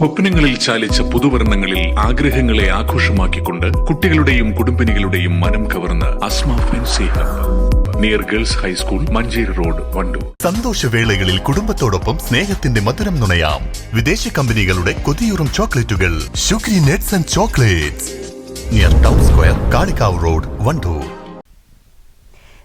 സ്വപ്നങ്ങളിൽ ചാലിച്ച പുതുവർണങ്ങളിൽ ആഗ്രഹങ്ങളെ ആഘോഷമാക്കിക്കൊണ്ട് കുട്ടികളുടെയും കുടുംബിനികളുടെയും മനം കവർന്ന് Asma fancy near girls high school Manjeri road Wandoor. സന്തോഷവേളകളിൽ കുടുംബത്തോടൊപ്പം സ്നേഹത്തിന്റെ മധുരം നുണയാം. വിദേശ കമ്പനികളുടെ കൊതിയൂറും ചോക്ലേറ്റുകൾ. Sugary nuts and chocolates. Near town square Kalikavu road Wandoor.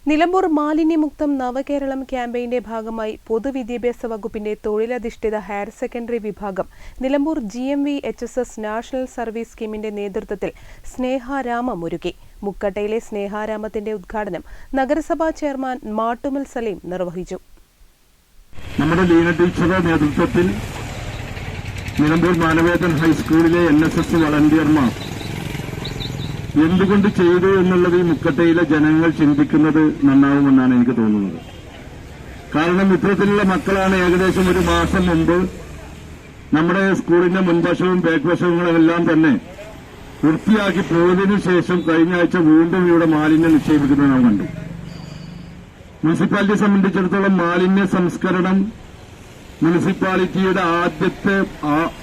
Nilambur മാലിന്യമുക്തം നവകേരളം ക്യാമ്പയിന്റെ ഭാഗമായി പൊതുവിദ്യാഭ്യാസ വകുപ്പിന്റെ തൊഴിലധിഷ്ഠിത ഹയർ സെക്കൻഡറി വിഭാഗം Nilambur G M V H S S national service സ്കീമിന്റെ നേതൃത്വത്തിൽ സ്നേഹാരാമം ഒരുക്കി. മുക്കട്ടയിലെ സ്നേഹാരാമത്തിന്റെ ഉദ്ഘാടനം നഗരസഭാ ചെയർമാൻ മാട്ടുമൽ സലീം നിർവഹിച്ചു. നമ്മുടെ നേതൃത്വത്തിൽ നിലമ്പൂർ മാനവേദൻ ഹൈസ്കൂളിലെ എൻ എസ് എസ് വളണ്ടിയർമാർ എന്തുകൊണ്ട് ചെയ്തു എന്നുള്ളത് ഈ മുക്കട്ടയിലെ ജനങ്ങൾ ചിന്തിക്കുന്നത് നന്നാവുമെന്നാണ് എനിക്ക് തോന്നുന്നത്. കാരണം ഇത്തരത്തിലുള്ള മക്കളാണ് ഏകദേശം ഒരു മാസം മുമ്പ് നമ്മുടെ സ്കൂളിന്റെ മുൻവശവും ബാക്ക് എല്ലാം തന്നെ വൃത്തിയാക്കി പോയതിനു ശേഷം കഴിഞ്ഞ ആഴ്ച വീണ്ടും ഇവിടെ മാലിന്യം നിക്ഷേപിക്കുന്നത് നാം കണ്ടു. മുനിസിപ്പാലിറ്റിയെ സംബന്ധിച്ചിടത്തോളം മാലിന്യ സംസ്കരണം മുനിസിപ്പാലിറ്റിയുടെ ആദ്യത്തെ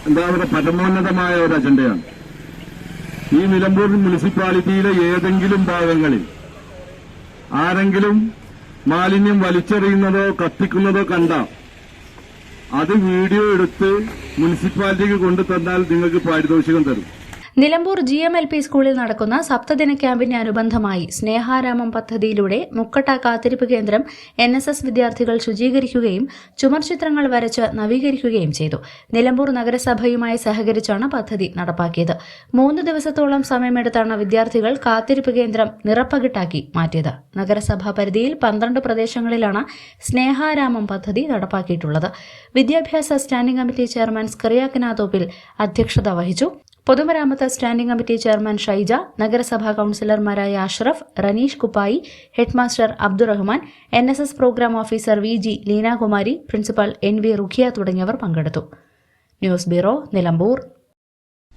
എന്താ പറയുക പരമോന്നതമായ ഒരു അജണ്ടയാണ്. ഈ നിലമ്പൂർ മുനിസിപ്പാലിറ്റിയിലെ ഏതെങ്കിലും ഭാഗങ്ങളിൽ ആരെങ്കിലും മാലിന്യം വലിച്ചെറിയുന്നതോ കത്തിക്കുന്നതോ കണ്ട അത് വീഡിയോ എടുത്ത് മുനിസിപ്പാലിറ്റിക്ക് കൊണ്ടു തന്നാൽ നിങ്ങൾക്ക് പാരിതോഷികം തരും. Nilambur G M L P സ്കൂളിൽ നടക്കുന്ന സപ്തദിന ക്യാമ്പിന് അനുബന്ധമായി സ്നേഹാരാമം പദ്ധതിയിലൂടെ മുക്കട്ട കാത്തിരിപ്പ് കേന്ദ്രം എൻ എസ് എസ് വിദ്യാർത്ഥികൾ ശുചീകരിക്കുകയും ചുമർചിത്രങ്ങൾ വരച്ച് നവീകരിക്കുകയും ചെയ്തു. നിലമ്പൂർ നഗരസഭയുമായി സഹകരിച്ചാണ് പദ്ധതി നടപ്പാക്കിയത്. മൂന്ന് ദിവസത്തോളം സമയമെടുത്താണ് വിദ്യാർത്ഥികൾ കാത്തിരിപ്പ് കേന്ദ്രം നിറപ്പകിട്ടാക്കി മാറ്റിയത്. നഗരസഭാ പരിധിയിൽ പന്ത്രണ്ട് പ്രദേശങ്ങളിലാണ് സ്നേഹാരാമം പദ്ധതി നടപ്പാക്കിയിട്ടുള്ളത്. വിദ്യാഭ്യാസ സ്റ്റാൻഡിംഗ് കമ്മിറ്റി ചെയർമാൻ സ്കറിയാക്കനാത്തോപ്പിൽ അധ്യക്ഷത വഹിച്ചു. പൊതുമരാമത്ത് സ്റ്റാൻഡിംഗ് കമ്മിറ്റി ചെയർമാൻ ഷൈജ നഗരസഭാ കൌൺസിലർമാരായ Ashraf Ranish Kuppayi headmaster Abdurahman N S S programme officer V G Leenakumari principal N V Rukhiya തുടങ്ങിയവർ പങ്കെടുത്തു. News bureau Nilambur.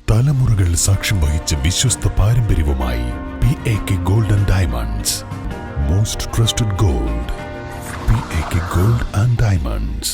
തലമുറകൾ സാക്ഷ്യം വഹിച്ച വിശ്വസ്ത പാരമ്പര്യവുമായി P A K gold and diamonds most trusted gold P A K gold and diamonds